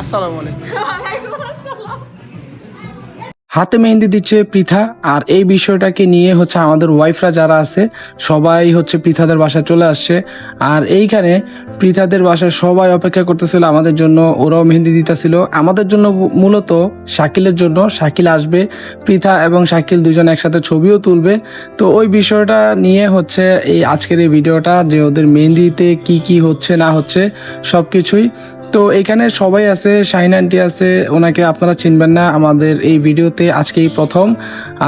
আসসালামু আলাইকুম। হাতে মেহেন্দি দিচ্ছে পৃথা আর এই বিষয়টাকে নিয়ে হচ্ছে আমাদের ওয়াইফরা যারা আছে সবাই হচ্ছে পৃথাদের বাসায় চলে আসছে। আর এইখানে পৃথাদের বাসায় সবাই অপেক্ষা করতেছিল আমাদের জন্য ওরাও মেহেন্দি দিতেছিল। আমাদের জন্য মূলত শাকিলের জন্য শাকিল আসবে পৃথা এবং শাকিল দুজন একসাথে ছবিও তুলবে। তো ওই বিষয়টা নিয়ে হচ্ছে এই আজকের এই ভিডিওটা যে ওদের মেহেন্দিতে কি কি হচ্ছে না হচ্ছে সব কিছুই তো এখানে সবাই আছে, শাহিন আন্টি আছে, ওনাকে আপনারা চিনবেন না আমাদের এই ভিডিওতে আজকেই প্রথম।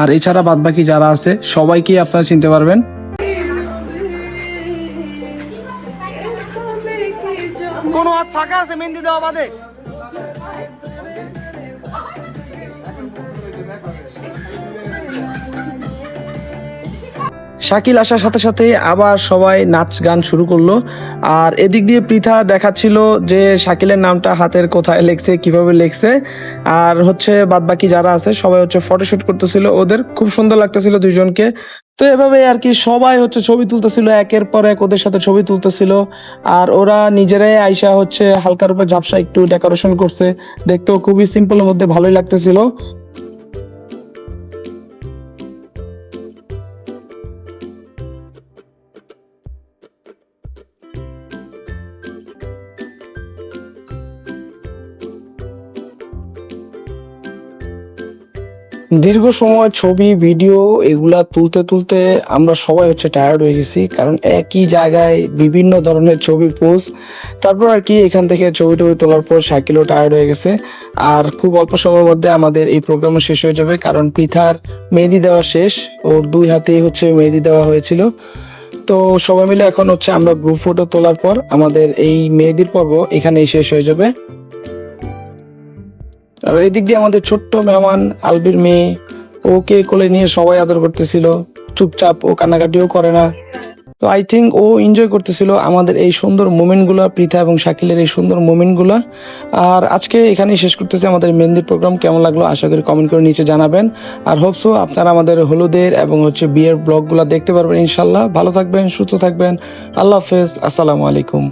আর এছাড়া বাদবাকি যারা আছে, সবাইকেই আপনারা চিনতে পারবেন। কোনো হাত ফাঁকা আছে মেহেন্দি দেওয়া বাদে? শাকিল আসার সাথে সাথে আবার সবাই নাচ গান শুরু করল। আর এদিক দিয়ে পৃথা দেখাচ্ছিল যে শাকিলের নামটা হাতের কোথায় লেখছে, কীভাবে লেখছে। আর হচ্ছে বাদবাকি যারা আছে, সবাই হচ্ছে ফটোশুট করতেছিল। ওদের খুব সুন্দর লাগতেছিল দুইজনকে। তো এভাবে আর কি সবাই হচ্ছে ছবি তুলতেছিল, একের পর এক ওদের সাথে ছবি তুলতেছিল। আর ওরা নিজেরাই আইসা হচ্ছে হালকার উপর ঝাপসা একটু ডেকোরেশন করছে। দেখতেও খুবই সিম্পলের মধ্যে ভালোই লাগতেছিল। দীর্ঘ সময় ছবি, ভিডিও এগুলা তুলতে তুলতে আমরা সবাই হচ্ছে টায়ার্ড হয়ে গেছি, কারণ একই জায়গায় বিভিন্ন ধরনের ছবি পোস্ট তারপর আর কি এখান থেকে ছবি টবি তোলার পর সাইকেলও টায়ার্ড হয়ে গেছে। আর খুব অল্প সময়ের মধ্যে আমাদের এই প্রোগ্রাম শেষ হয়ে যাবে, কারণ পৃথার মেহেদি দেওয়া শেষ, ওর দুই হাতেই হচ্ছে মেহেদি দেওয়া হয়েছিল। তো সবাই মিলে এখন হচ্ছে আমরা গ্রুপ ফটো তোলার পর আমাদের এই মেহেদির পর্ব এখানেই শেষ হয়ে যাবে। আর এদিক দিয়ে আমাদের ছোট্ট মেহমান আলবির মেয়ে, ওকে কোলে নিয়ে সবাই আদর করতেছিল। চুপচাপ ও কান্নাকাটিও করে না। তো আই থিঙ্ক ও এনজয় করতেছিল আমাদের এই সুন্দর মোমেন্টগুলো পৃথা এবং শাকিলের এই সুন্দর মোমেন্টগুলো। আর আজকে এখানেই শেষ করতেছি আমাদের মেহেন্দির প্রোগ্রাম কেমন লাগল আশা করি কমেন্ট করে নিচে জানাবেন। আর হোপসো আপনারা আমাদের হলুদের এবং হচ্ছে বিয়ের ব্লগগুলো দেখতে পারবেন ইনশাল্লাহ ভালো থাকবেন, সুস্থ থাকবেন। আল্লাহ হাফেজ, আসসালামু আলাইকুম।